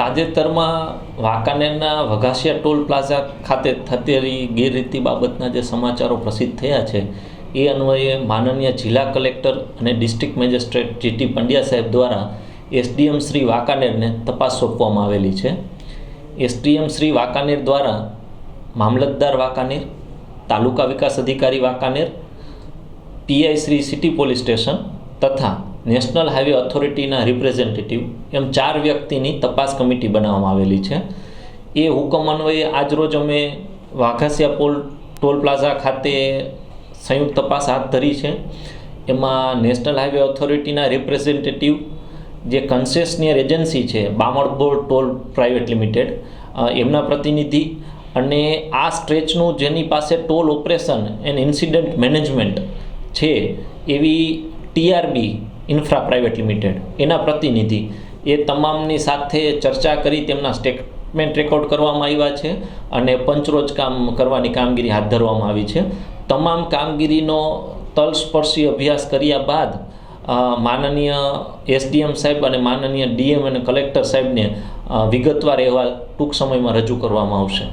તાજેતરમાં વાંકાનેરના Vaghasiya toll plaza ખાતે થતી ગેરરીતિ બાબતના જે સમાચારો પ્રસિદ્ધ થયા છે, એ અન્વયે માનનીય જિલ્લા કલેક્ટર અને ડિસ્ટ્રિક્ટ મેજિસ્ટ્રેટ જીટી પંડ્યા સાહેબ દ્વારા એસડીએમ શ્રી વાંકાનેરને તપાસ સોંપવામાં આવેલી છે. એસડીએમ શ્રી વાંકાનેર દ્વારા મામલતદાર વાંકાનેર, તાલુકા વિકાસ અધિકારી Wankaner, PI Shri city police station તથા નેશનલ હાઈવે ઓથોરિટીના રિપ્રેઝેન્ટેટિવ એમ ચાર વ્યક્તિની તપાસ કમિટી બનાવવામાં આવેલી છે. એ હુકમ અન્વયે આજરોજ અમે વાઘાસિયા પોલ, ટોલ પ્લાઝા ખાતે સંયુક્ત તપાસ હાથ ધરી છે. એમાં નેશનલ હાઈવે ઓથોરિટીના રિપ્રેઝેન્ટેટિવ જે કન્સેશનિયર એજન્સી છે, બામણબોર ટોલ પ્રાઇવેટ લિમિટેડ એમના પ્રતિનિધિ અને આ સ્ટ્રેચનું જેની પાસે toll operation and incident management છે એવી ટીઆરબી ઇન્ફ્રા પ્રાઇવેટ લિમિટેડ એના પ્રતિનિધિ. એ તમામની સાથે ચર્ચા કરી તેમના સ્ટેટમેન્ટ રેકોર્ડ કરવામાં આવ્યા છે અને પંચરોજ કામ કરવાની કામગીરી હાથ ધરવામાં આવી છે. તમામ કામગીરીનો તલસ્પર્શી અભ્યાસ કર્યા બાદ માનનીય એસડીએમ સાહેબ અને માનનીય ડીએમ અને કલેક્ટર સાહેબને વિગતવાર અહેવાલ ટૂંક સમયમાં રજૂ કરવામાં આવશે.